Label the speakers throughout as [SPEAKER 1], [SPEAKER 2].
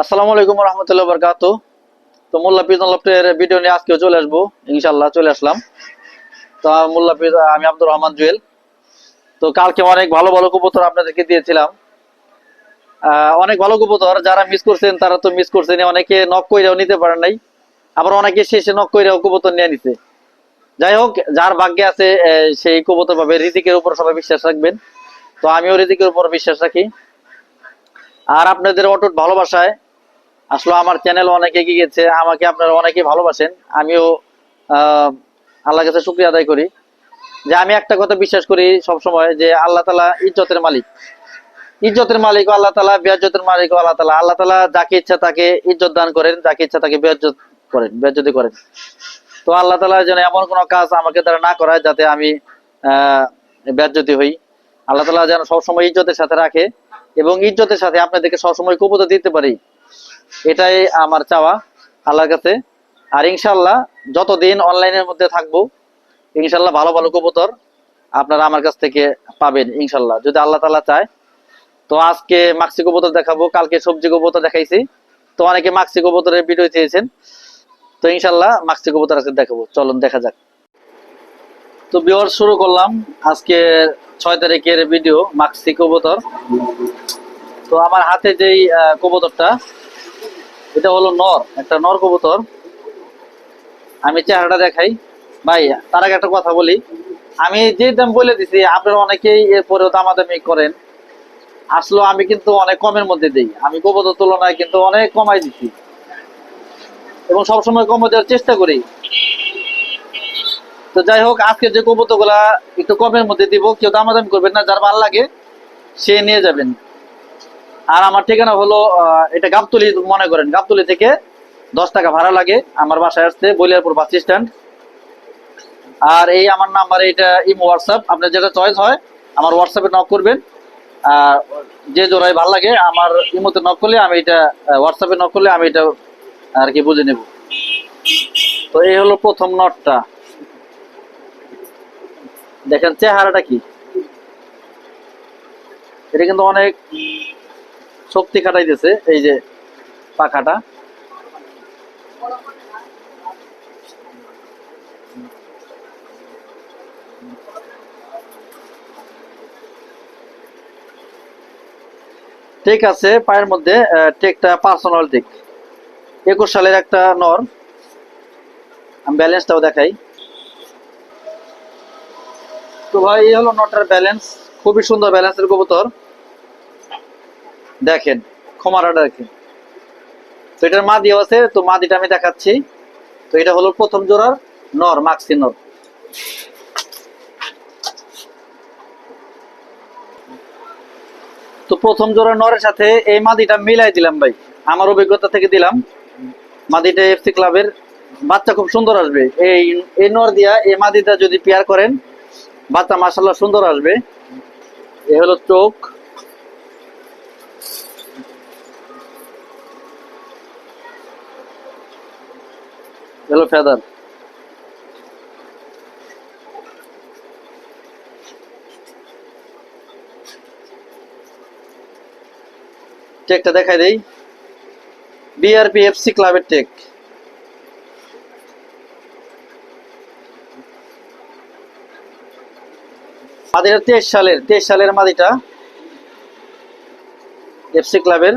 [SPEAKER 1] আসসালামু আলাইকুম রহমতুল্লাহ বরকাত তো মোল্লা পিজন লফটের ভিডিও নিয়ে আজকেও চলে আসব ইনশাল্লাহ চলে আসলাম। তো মোল্লা পিজ আমি আব্দুর রহমান জুয়েল। তো কালকে অনেক ভালো ভালো কবুতর আপনাদেরকে দিয়েছিলাম। অনেক ভালো কবুতর, যারা মিস করছেন তারা তো মিস করছেন অনেকে নক কইরাও নিতে পারেন নাই। আবার অনেকে শেষে নক কইরাও কবুতর নিয়ে নিছে। যাই হোক, যার ভাগ্যে আছে সেই কবুতর পাবে। ঋতিকের উপর সবাই বিশ্বাস রাখবেন। তো আমিও ঋতিকের উপর বিশ্বাস রাখি। আর আপনাদের অটুট ভালোবাসায় আসলে আমার চ্যানেল অনেক এগিয়ে গেছে আমাকে আপনারা অনেকেই ভালোবাসেন আমিও আহ, আল্লাহর কাছে শুক্রিয়া আদায় করি। যে আমি একটা কথা বিশ্বাস করি সব সময় যে আল্লাহ তালা ইজ্জতের মালিক। ইজ্জতের মালিক আল্লাহ তালা বেজ্জতের মালিক আল্লাহ তালা আল্লাহ তালা যাকে ইচ্ছা তাকে ইজ্জত দান করেন যাকে ইচ্ছা তাকে বেজ্জত করেন বেজ্জতি করেন। তো আল্লাহ তালা যেন এমন কোনো কাজ আমাকে তারা না করায় যাতে আমি আহ বেজ্জতি হই। আল্লাহ তালা যেন সবসময় ইজ্জতের সাথে রাখে এবং ইজ্জতের সাথে আপনাদেরকে সবসময় কবুতর দিতে পারি। এটাই আমার চাওয়া আল্লাহর কাছে। আর ইনশাল্লাহ যতদিন অনলাইনের মধ্যে থাকব ইনশাল্লাহ ভালো ভালো কবুতর আপনারা আমার কাছ থেকে পাবেন ইনশাল্লাহ যদি আল্লাহ তালা চায়। তো আজকে মাক্সি কবুতর দেখাবো, কালকে সবজি কবুতর দেখাইছি। তো অনেকে মাক্সি কবুতরের ভিডিও চেয়েছেন। তো ইনশাল্লাহ মাক্সি কবুতর আজকে দেখাবো, চলুন দেখা যাক। তো বিওর শুরু করলাম আজকে ছয় তারিখের ভিডিও মাক্সি কবুতর। তো আমার হাতে যেই কবুতরটা এটা হলো নর, একটা নর কবুতর। আমি চেহারাটা দেখাই। ভাই, তার আগে একটা কথা বলি। আমি যে দাম বলে দিছি, আপনারা অনেকেই এরপরেও দামাদামি করেন। আসলে আমি কিন্তু অনেক কমের মধ্যে দিই। আমি কবুতর তুলনায় কিন্তু অনেক কমাই দিছি। এবং সবসময় কমে দেওয়ার চেষ্টা করি। তো যাই হোক, আজকে যে কবুতরগুলা একটু কমের মধ্যে দিব, কেউ দামাদামি করবেন না, যার ভালো লাগে সে নিয়ে যাবেন। আর আমার ঠিকানা হলো এটা গাবতলি মনে করেন, গাবতলি থেকে দশ টাকা ভাড়া লাগে আমার বাসায় আসতে, বলিয়ারপুর বাস স্ট্যান্ড। আর এই আমার নাম্বার এটা ইমো, হোয়াটসঅ্যাপ, আপনার যেটা চয়েস হয়, আমার হোয়াটসঅ্যাপে নক করবেন। আর যে জোড়ায় ভালো লাগে, আমার ইমোতে নক করলে আমি এটা হোয়াটসঅ্যাপে নক করলে আমি এটা আর কি বুঝে নেব। তো এই হলো প্রথম নটটা দেখেন চেহারাটা কি? এটা কিন্তু অনেক শক্তি খাটাইতেছে, এই যে পাখাটা। ঠিক আছে, পায়ের মধ্যে টেকটা পার্সোনাল টেক একুশ সালের একটা নর। আমি ব্যালেন্সটাও দেখাই। তো ভাই, এই হলো নটার ব্যালেন্স খুবই সুন্দর ব্যালেন্সের কবুতর। দেখেন ক্ষমারাটা দেখেন। তো এটার মাদিও আছে, তো মাদিটা আমি দেখাচ্ছি। তো এটা হলো প্রথম জোড়ার নর মাক্সি নর। তো প্রথম জোড়ার নরের সাথে এই মাদিটা মিলাই দিলাম ভাই। আমার অভিজ্ঞতা থেকে দিলাম। মাদিটা এফসি ক্লাবের বাচ্চা খুব সুন্দর আসবে। এই এই নর দিয়া এই মাদিটা যদি পেয়ার করেন, বাচ্চা মাসাল্লাহ সুন্দর আসবে। এ হলো চোখ। হলো ফেদার টেকটা দেখাই দেই। বিআরপি এফসি ক্লাবের টেক মাদিটা তেইশ সালের তেইশ সালের মাদিটা এফসি ক্লাবের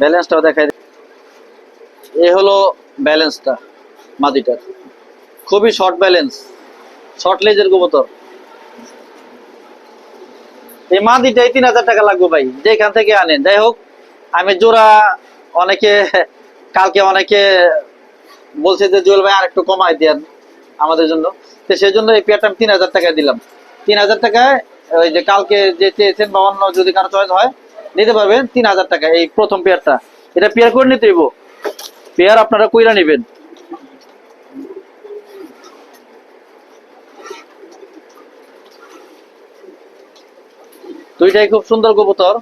[SPEAKER 1] ব্যালেন্সটাও দেখাই এ হলো ব্যালেন্সটা মাদিটার খুবই শর্ট ব্যালেন্স শর্ট লেজের কবুতর। এই মাদিটাই তিন হাজার টাকা লাগবে ভাই যেখান থেকে আনেন। যাই হোক, আমি জোড়া অনেকে, কালকে অনেকে বলছে যে, জুয়েল ভাই আর একটু কমাই দেন আমাদের জন্য। তো সেই জন্য এই পেয়ারটা আমি তিন হাজার টাকায় দিলাম। তিন হাজার টাকায়, ওই যে কালকে যে চেয়েছেন বা অন্য যদি কারও চয়েস হয় নিতে পারবেন তিন হাজার টাকা এই প্রথম পেয়ারটা। এটা পেয়ার করে নিতে হইব। পেয়ার আপনারা কইরা নেবেন। দুইটাই খুব সুন্দর কবুতর।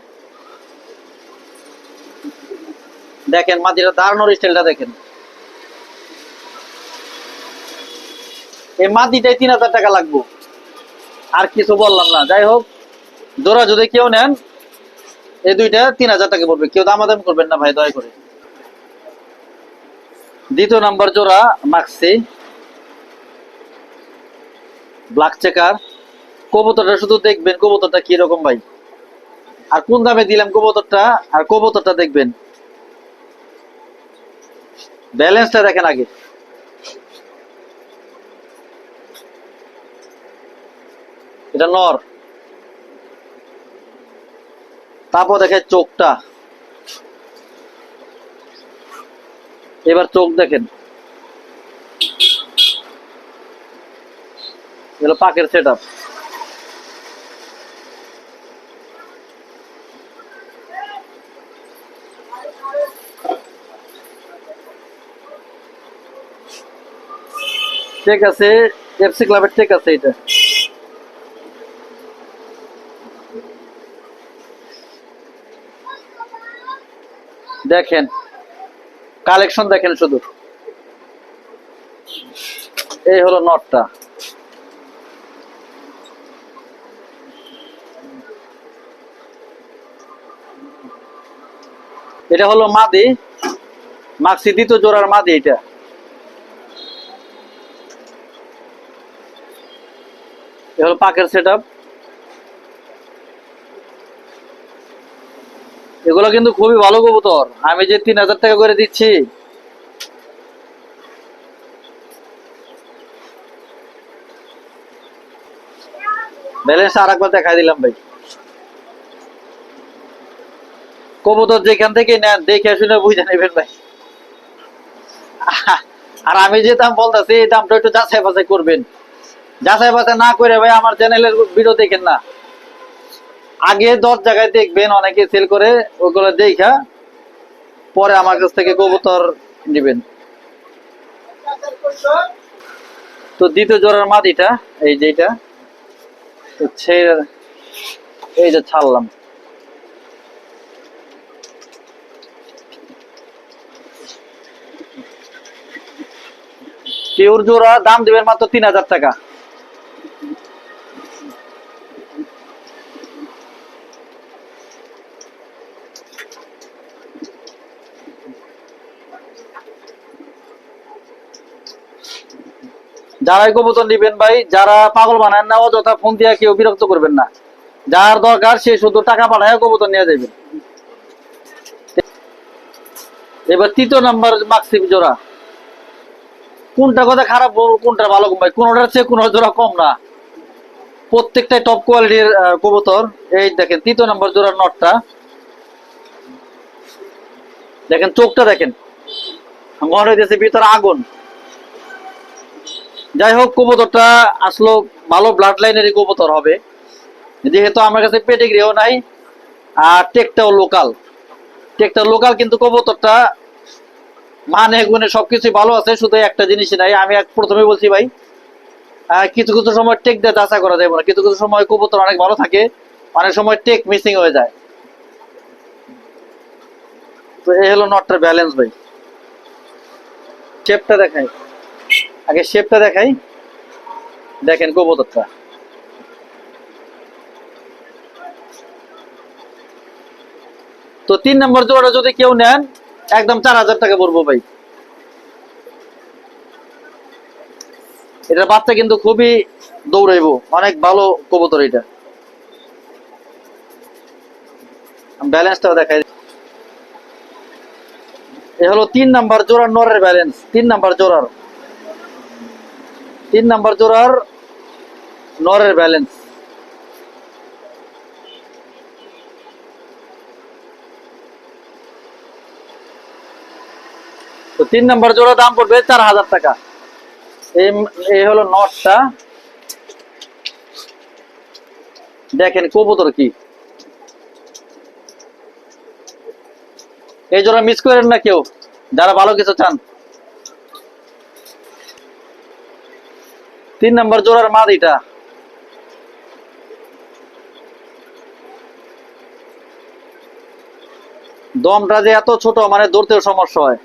[SPEAKER 1] দেখেন মাদিরা দাঁড়ানোর স্টাইলটা দেখেন। এই মাদিটাই তিন হাজার টাকা লাগবো। আর কিছু বললাম না। যাই হোক, জোড়া যদি কেউ নেন এই দুইটা তিন হাজার টাকা পড়বে। কেউ দামাদামি করবেন না ভাই, দয়া করে। দ্বিতীয় নাম্বার জোড়া মাক্সি ব্ল্যাক চেকার কবুতরটা শুধু দেখবেন, কবুতরটা কি রকম ভাই? আর কোন দামে দিলাম কবুতরটা? আর কবুতরটা দেখবেন। ব্যালেন্সটা দেখেন আগে। এটা নর। তারপর দেখে চোখটা। এবার চোখ দেখেন। এগুলো পাকের সেট আপ ঠিক আছে এফসি ক্লাবের ঠিক আছে এটা দেখেন কালেকশন দেখেন শুধু। এই হলো নটটা এটা হলো মাদি। মাক্সি দ্বিতীয় জোড়ার মাদি এটা। হলো পাকের সেট এগুলো কিন্তু খুবই ভালো কবুতর। আমি যে তিন হাজার টাকা করে দিচ্ছি। ব্যালেন্স আর একবার দেখাই দিলাম ভাই। কবুতর যেখান থেকে নেন, দেখে শুনে বুঝে নেবেন ভাই। আর আমি যে দাম বলতেছি, এই দামটা একটু যাচাই বাছাই করবেন। যাচাই বাছাই না করে ভাই, আমার চ্যানেলের ভিডিও দেখেন না। আগে দশ জায়গায় দেখবেন, অনেকে সেল করে, ওগুলো দেখা, পরে আমার কাছ থেকে কবুতর নেবেন। তো দ্বিতীয় জোড়ার মাদিটা এই যে এটা, তো ছেড়ে এই যে ছাড়লাম। পিওর জোড়া, দাম দিবেন মাত্র তিন হাজার টাকা। যারাই কবুতর নিবেন ভাই, যারা পাগল বানায় না, অযথা ফোন দিয়ে কেউ বিরক্ত করবেন না। যার দরকার সে শুধু টাকা পাঠায় কবুতর নিয়ে যাবেন এবার তৃতীয় নাম্বার মাক্সিম জোড়া। কোনটা কথা খারাপ কোনটা ভালো ভাই? কোনটার চেয়ে কোন জোড়া কম না? প্রত্যেকটাই টপ কোয়ালিটির কবুতর এই দেখেন, তৃতীয় নাম্বার জোড়ার নটটা। দেখেন, চোখটা দেখেন। মনে হইতেছে ভিতরে আগুন। যাই হোক কবুতরটা আসলো ভালো ব্লাড লাইনেরই কবুতর হবে। যেহেতু আমার কাছে পেটিগ্রিও নাই, আর টেকটাও লোকাল টেকটা লোকাল কিন্তু কবুতরটা মানে গুণে সবকিছু ভালো আছে, শুধু একটা জিনিসই নাই। আমি এক প্রথমে বলছি ভাই কিছু কিছু সময় টেক দিয়ে যাচা করা না। কিছু কিছু সময় কবুতর অনেক ভালো থাকে, অনেক সময় টেক মিসিং হয়ে যায়। তো এই হলো নটটার ব্যালেন্স ভাই। শেপটা দেখাই। আগে শেপটা দেখাই। দেখেন কবুতরটা। তো তিন নম্বর জোড়া যদি কেউ নেন, একদম চার হাজার টাকা পড়ব ভাই। এটার বাচ্চা কিন্তু খুবই দৌড়াইবো। অনেক ভালো কবুতর এটা। ব্যালেন্সটাও দেখাই। এ হলো তিন নাম্বার জোড়ার নরের ব্যালেন্স তিন নাম্বার জোড়ার। তিন নাম্বার জোড়ার নরের ব্যালেন্স। তো তিন নাম্বার জোড়া দাম পড়বে চার হাজার টাকা। এই হলো নটটা। দেখেন কবুতর কি। এই জোড়া মিস করেন না কেউ, যারা ভালো কিছু চান। তিন নম্বর জোড়ার মাদিটা দমটা যে এত ছোট মানে ধরতেও সমস্যা হয়।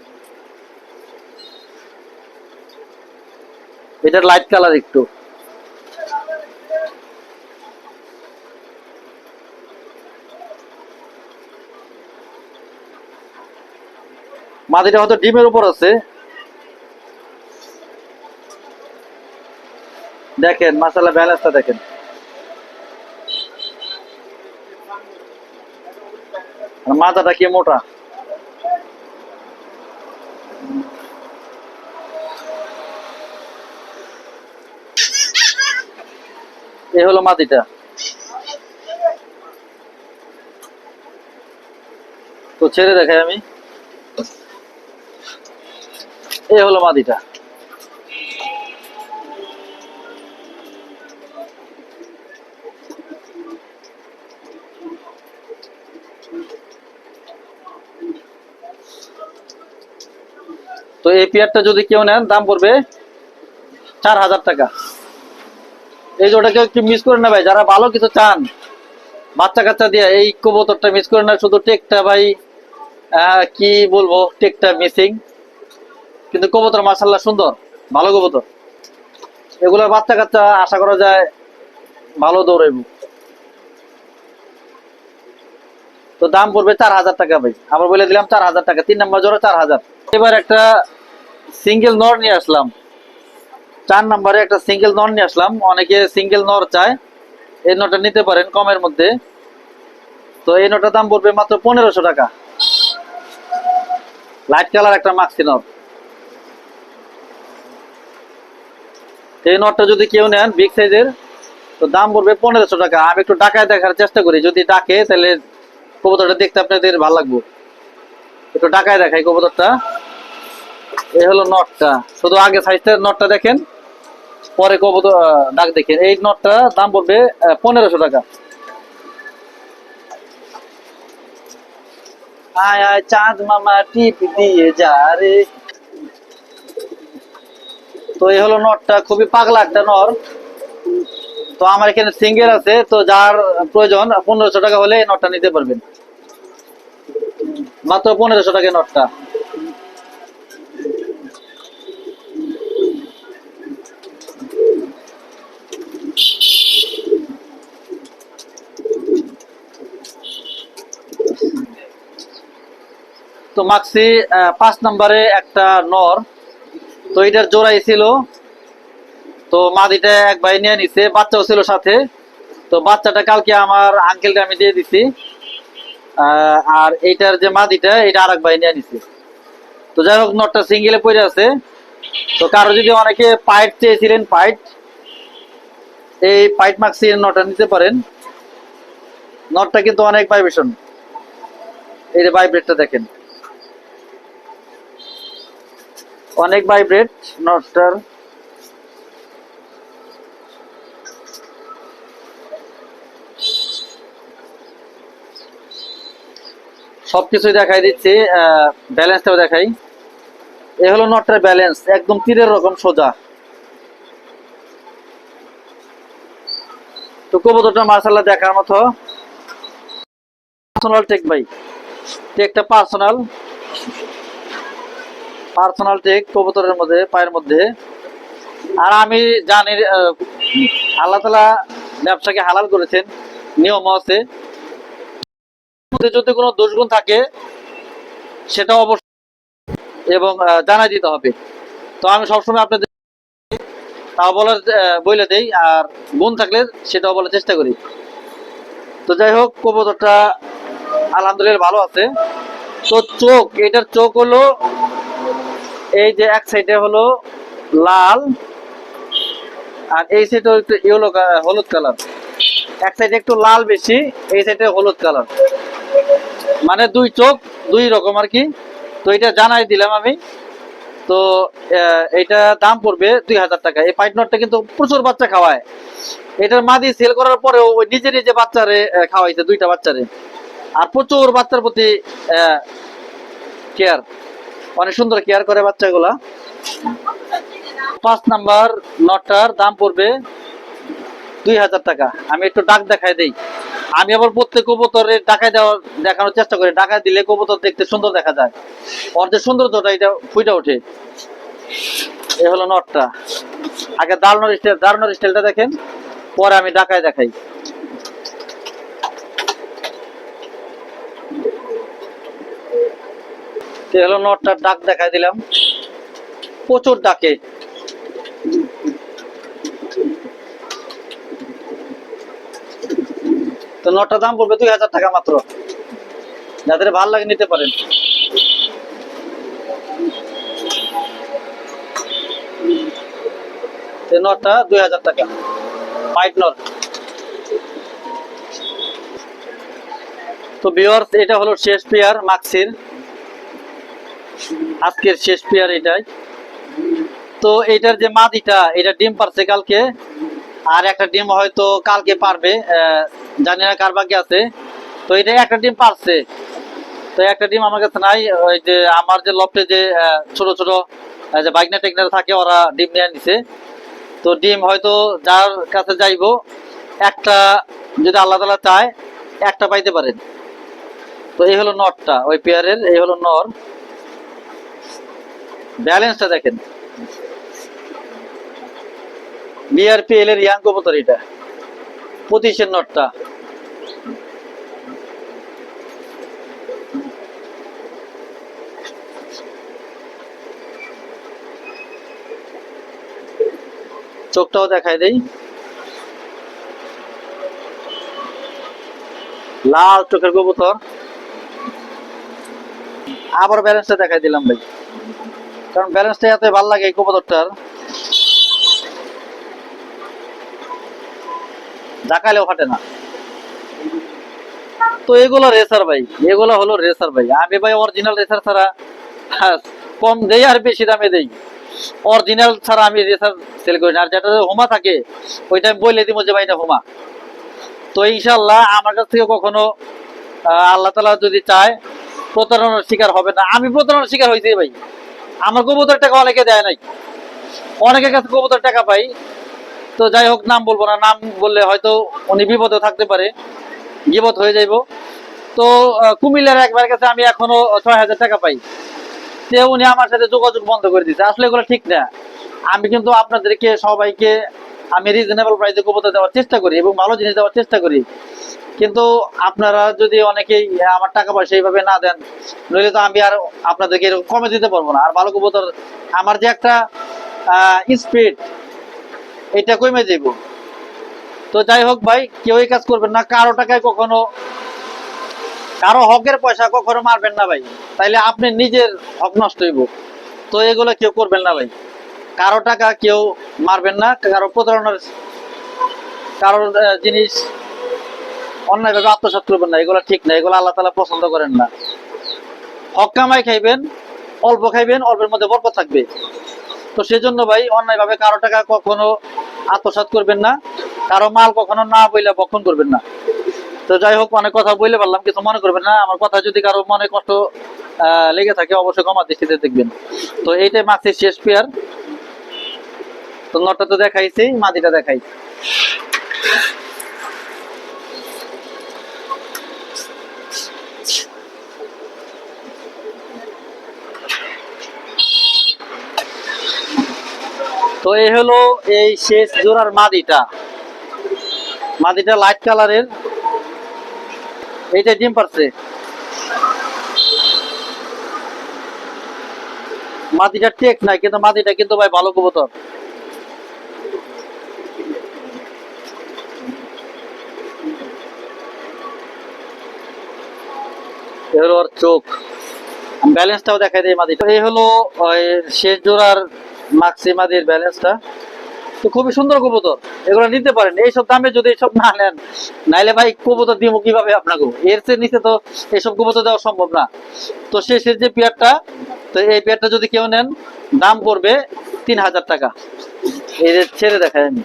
[SPEAKER 1] এটার লাইট কালার একটু। মাদিটা হয়তো ডিমের উপর আছে। দেখেন মাসালা ব্যালেন্সটা দেখেন। মাথাটা কি মোটা? এ হলো মাটিটা। তো ছেড়ে দেখাই আমি। এ হলো মাদিটা এই পেয়ারটা যদি কেউ নেন, দাম পড়বে চার হাজার টাকা। এই জোটা কেউ একটু মিস করে না ভাই, যারা ভালো কিছু চান, বাচ্চা কাচ্চা দিয়ে এই কবুতরটা মিস করে না শুধু টেকটা ভাই কি বলব, টেকটা মিসিং কিন্তু কবুতর মাসাল্লাহ সুন্দর, ভালো কবুতর। এগুলোর বাচ্চা কাচ্চা আশা করা যায় ভালো দৌড়াইব। তো দাম পড়বে চার হাজার টাকা ভাই। আবার বলে দিলাম চার হাজার টাকা, তিন নম্বর জোড়া চার হাজার। এবার একটা সিঙ্গেল নর নিয়ে আসলাম। চার নম্বরে একটা সিঙ্গেল নর নিয়ে আসলাম। অনেকে সিঙ্গেল নর চায়। এই নটা নিতে পারেন কমের মধ্যে। তো এই নটার দাম পড়বে মাত্র পনেরোশো টাকা। লাইট কালার একটা মাক্সি নট এই নটটা যদি কেউ নেন বিগ সাইজের তো দাম পড়বে পনেরোশো টাকা। আমি একটু ডাকায় দেখার চেষ্টা করি। যদি ডাকে, তাহলে কবুতরটা দেখতে আপনাদের ভালো লাগবে। একটু ডাকায় দেখাই কবুতরটা। এই হলো নটটা শুধু আগে সাইজটা নটটা দেখেন, পরে ডাক দেখেন। এই নটটা দাম পড়বে পনেরোশো টাকা। খুবই পাগলা একটা নর তো আমার এখানে সিঙ্গেল আছে, তো যার প্রয়োজন পনেরোশো টাকা হলে নটটা নিতে পারবেন। মাত্র পনেরোশো টাকা নটটা তো মাক্সি পাঁচ নম্বরে একটা নর। তো এটার জোড়াই ছিল। তো মাদিটা এক ভাই নিয়ে নিছে, বাচ্চাও ছিল সাথে। তো বাচ্চাটা কালকে আমার আঙ্কেলকে আমি দিয়ে দিছি। আর এইটার যে মাদিটা এটা আর এক ভাই নিয়ে নিছে। তো যাই হোক নটটা সিঙ্গেলে পড়ে আছে। তো কারও যদি অনেকে পাইট চেয়েছিলেন, পাইট, এই পাইট মাক্সি নটটা নিতে পারেন। নটটা কিন্তু অনেক ভাইব্রেশন এই যে ভাইব্রেটটা দেখেন। অনেক ভাইব্রেট নটটার সবকিছুই দেখাই দিচ্ছি ব্যালেন্সটাও দেখাই। এ হলো নটটার ব্যালেন্স একদম তীরের রকম সোজা। তো কবুতরটা মার্শাল্লাহ দেখার মতো। পার্সোনাল টেক ভাই টেকটা পার্সোনাল পার্সোনাল টেক কবুতরের মধ্যে, পায়ের মধ্যে। আর আমি জানি আল্লাহ তালা ব্যবসাকে হালাল করেছেন, নিয়ম আছে। যদি কোনো দোষগুণ থাকে, সেটা অবশ্যই এবং জানাই দিতে হবে। তো আমি সবসময় আপনাদের তা বলার বলে দেই, আর গুণ থাকলে সেটাও বলার চেষ্টা করি। তো যাই হোক, কবুতরটা আলহামদুলিল্লাহ ভালো আছে। তো চোখ, এটার চোখ হলো এই যে এক সাইডে হলো লাল, আর এই সাইডে একটু ইয়েলো হলুদ কালার। এক সাইডে একটু লাল বেশি, এই সাইডে হলুদ কালার। মানে দুই চোখ, দুই রকম আর কি। তো এটা জানাই দিলাম আমি। তো এটা দাম পড়বে দুই হাজার টাকা। এই পাইট নটটা কিন্তু প্রচুর বাচ্চা খাওয়ায়। এটার মাদি সেল করার পরেও ওই নিজে নিজে বাচ্চারে খাওয়াইছে দুইটা বাচ্চারে। আর প্রচুর বাচ্চার প্রতি কেয়ার অনেক সুন্দর কেয়ার করে বাচ্চাগুলা। পাঁচ নাম্বার নটটার দাম পড়বে দুই হাজার টাকা। আমি একটু ডাক দেখাই দেই। আমি আবার প্রত্যেক কবুতরে ডাকায় দেওয়ার দেখানোর চেষ্টা করি। ডাকায় দিলে কবুতর দেখতে সুন্দর দেখা যায়। ওর যে সৌন্দর্যটা এটা ফুটে ওঠে। এ হলো নটটা আগে দাঁড়ানোর স্টাইল দাঁড়ানোর স্টাইলটা দেখেন। পরে আমি ডাকায় দেখাই। হলো নটটার ডাক দেখাই দিলাম। প্রচুর ডাকে তো নটটার দাম পড়বে দুই হাজার টাকা মাত্র। যাদের ভালো লাগে নিতে পারেন। নটটা দুই হাজার টাকা। White not. তো ভিউয়ার্স, এটা হলো শেষ পেয়ার, মাক্সির। আজকের শেষ পেয়ার এটাই। তো এটার যে মাদিটা, এটা ডিম পারছে কালকে। আর একটা ডিম হয়তো কালকে পারবে জানি না কার বাকি আছে। তো এটা একটা ডিম পারছে। তো একটা ডিম আমার কাছে নাই, ওই যে আমার যে লফটে যে ছোট ছোট যে বাইকনা টেকনার থাকে, ওরা ডিম নিয়ে নিছে। তো ডিম হয়তো যার কাছে যাইবো, একটা যদি আল্লাহ তালা চায়, একটা পাইতে পারেন। তো এই হলো নটটা, ওই পেয়ারের এই হলো নর। ব্যালেন্সটা দেখেন। বিআরপিএল এর ইয়াং কবুতর এটা। পঁচিশের নটটা। চোখটাও দেখাই দেই। লাল চোখের কবুতর। আবার ব্যালেন্সটা দেখাই দিলাম ভাই। কারণ ব্যালেন্সটা এত ভালো লাগে এই কবুতরটার। জাকালেও ফাটে না। তো এগুলো রেসার ভাই এগুলো হলো রেসার ভাই। আমি ভাই অরিজিনাল রেসার ছাড়া হ্যাঁ, কম দেই আর বেশি দামে দেই। অরিজিনাল ছাড়া আমি রেসার সেল করি না। আর যেটা হোমা থাকে ওইটা আমি বলে দিব যে ভাই এটা হোমা। তো ইনশাল্লাহ আমার কাছ থেকে কখনো আল্লাহ তালা যদি চায় প্রতারণার শিকার হবে না। আমি প্রতারণার শিকার হয়েছি ভাই। আমার কবুতর টাকা অনেকে দেয় নাই। অনেকের কাছে কবুতর টাকা পাই। তো যাই হোক, নাম বলব না। নাম বললে হয়তো উনি বিপদে থাকতে পারে। বিপদ হয়ে যাইব। তো কুমিল্লার একবার কাছে আমি এখনও ছয় হাজার টাকা পাই। সে উনি আমার সাথে যোগাযোগ বন্ধ করে দিচ্ছে আসলে এগুলো ঠিক না। আমি কিন্তু আপনাদেরকে, সবাইকে আমি রিজনেবল প্রাইসে কবুতর দেওয়ার চেষ্টা করি এবং ভালো জিনিস দেওয়ার চেষ্টা করি। কিন্তু আপনারা যদি অনেকেই আমার টাকা পয়সা এইভাবে না দেন, নইলে তো আমি আর আপনাদেরকে এরকম কমে দিতে পারব না। আর ভালো কবুতর আমার যে একটা স্পিড এটা কমে যাব তো যাই হোক ভাই কেউ এই কাজ করবেন না, কারও টাকায় কখনো, কারও হকের পয়সা কখনো মারবেন না ভাই। তাইলে আপনি নিজের হক নষ্ট হইব। তো এগুলো কেউ করবেন না ভাই। কারও টাকা কেউ মারবেন না, কারও প্রতারণার, কারোর জিনিস অন্যায়ভাবে আত্মসাৎ করবেন না, এগুলো ঠিক না, এগুলো আল্লাহ তালা পছন্দ করেন না। হক কামাই খাইবেন, অল্প খাইবেন, অল্পের মধ্যে বরকত থাকবে। তো সেজন্য ভাই, অন্যায়ভাবে কারও টাকা কখনো আত্মসাৎ করবেন না, কারও মাল কখনো না বইলে বক্ষণ করবেন না। তো যাই হোক, অনেক কথা বলে পারলাম, কিছু মনে করবেন না। আমার কথা যদি কারও মনে কষ্ট লেগে থাকে, অবশ্যই ক্ষমা দৃষ্টিতে দেখবেন। তো এইটাই মাছের শেষ পেয়ার। তো নটা তো দেখাইছি মাদিটা দেখাই। তো এই হলো এই শেষ জোড়ার মাদিটা। মাদিটা লাইট কালারের এইটা ডিম পারছে। মাদিটা টেক নাই, কিন্তু মাদিটা কিন্তু ভাই ভালো কবুতর। চোখ। ব্যালেন্সটাও দেখাই দেয় মাদিটা। এই হলো শেষ জোড়ার মাক্সি মাদির ব্যালেন্সটা তো খুবই সুন্দর কবুতর। এগুলো নিতে পারেন। এইসব দামে যদি এইসব না নেন, নাইলে ভাই কবুতর দিব কীভাবে আপনাকে? এর চেয়ে নিচে তো এইসব কবুতর দেওয়া সম্ভব না। তো শেষের যে পেয়ারটা, তো এই পেয়ারটা যদি কেউ নেন, দাম পড়বে তিন হাজার টাকা। এই যে ছেড়ে দেখায় আমি।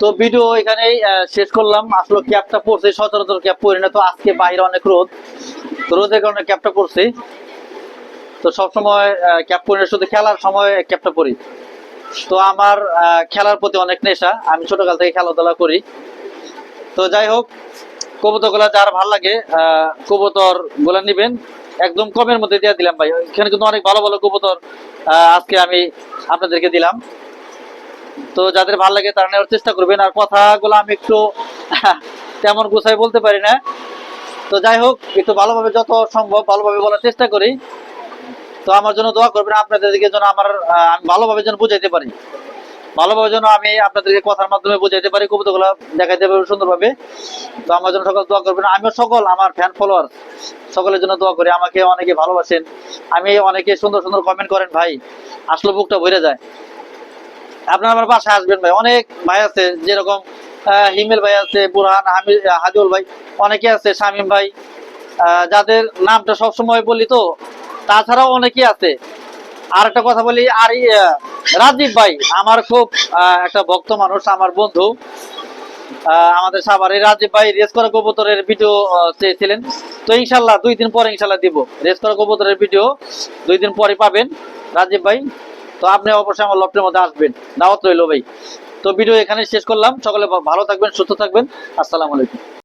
[SPEAKER 1] তো ভিডিও এখানেই শেষ করলাম। আসলে ক্যাপটা পড়ছে সচরাচর ক্যাপ পরি না তো আজকে বাইরে অনেক রোদ। তো রোদের কারণে ক্যাপটা পড়ছি। তো সবসময় ক্যাপ পরি না, শুধু খেলার সময় ক্যাপটা পরি তো আমার খেলার প্রতি অনেক নেশা। আমি ছোটকাল থেকে খেলাধুলা করি। তো যাই হোক কবুতরগুলা যার ভালো লাগে কবুতরগুলা নিবেন। একদম কমের মধ্যে দিয়ে দিলাম ভাই। এখানে কিন্তু অনেক ভালো ভালো কবুতর আজকে আমি আপনাদেরকে দিলাম। তো যাদের ভালো লাগে তারা নেওয়ার চেষ্টা করবেন। আর কথাগুলো আমি একটু তেমন গুছাই বলতে পারি না। তো যাই হোক, একটু ভালোভাবে যত সম্ভব ভালোভাবে বলার চেষ্টা করি। তো আমার জন্য দোয়া করবেন, আপনাদেরকে যেন আমার আমি ভালোভাবে যেন বুঝাইতে পারি। ভালোভাবে যেন আমি আপনাদেরকে কথার মাধ্যমে বুঝাইতে পারি, কবিতাগুলো দেখাইতে পারি সুন্দরভাবে। তো আমার জন্য সকল দোয়া করবেন। আমিও সকল আমার ফ্যান ফলোয়ার সকলের জন্য দোয়া করি। আমাকে অনেকে ভালোবাসেন। আমি অনেকে সুন্দর সুন্দর কমেন্ট করেন, ভাই। আসলে বুকটা ভরে যায়। আপনার আমার বাসায় আসবেন ভাই। অনেক ভাই আছে, যেরকম হিমেল ভাই আছে, বুরহান হামিদ হাজুল ভাই, অনেকে আছে, শামিম ভাই। যাদের নামটা সবসময় বলি তো, তাছাড়াও অনেকে আছে। আর একটা কথা বলি, আর রাজীব ভাই, আমার খুব একটা ভক্ত মানুষ, আমার বন্ধু। আমাদের সাভার এই রাজীব ভাই রেস করা কবুতরের ভিডিও চেয়েছিলেন। তো ইনশাল্লাহ দুই দিন পরে ইনশাল্লাহ দিব। রেস করা কবুতরের ভিডিও দুই দিন পরে পাবেন। রাজীব ভাই তো আপনি অবশ্যই আমার লফটের মধ্যে আসবেন। দাওয়াত রইল ভাই। তো ভিডিও এখানে শেষ করলাম। সকলে ভালো থাকবেন, সুস্থ থাকবেন। আসসালামু আলাইকুম।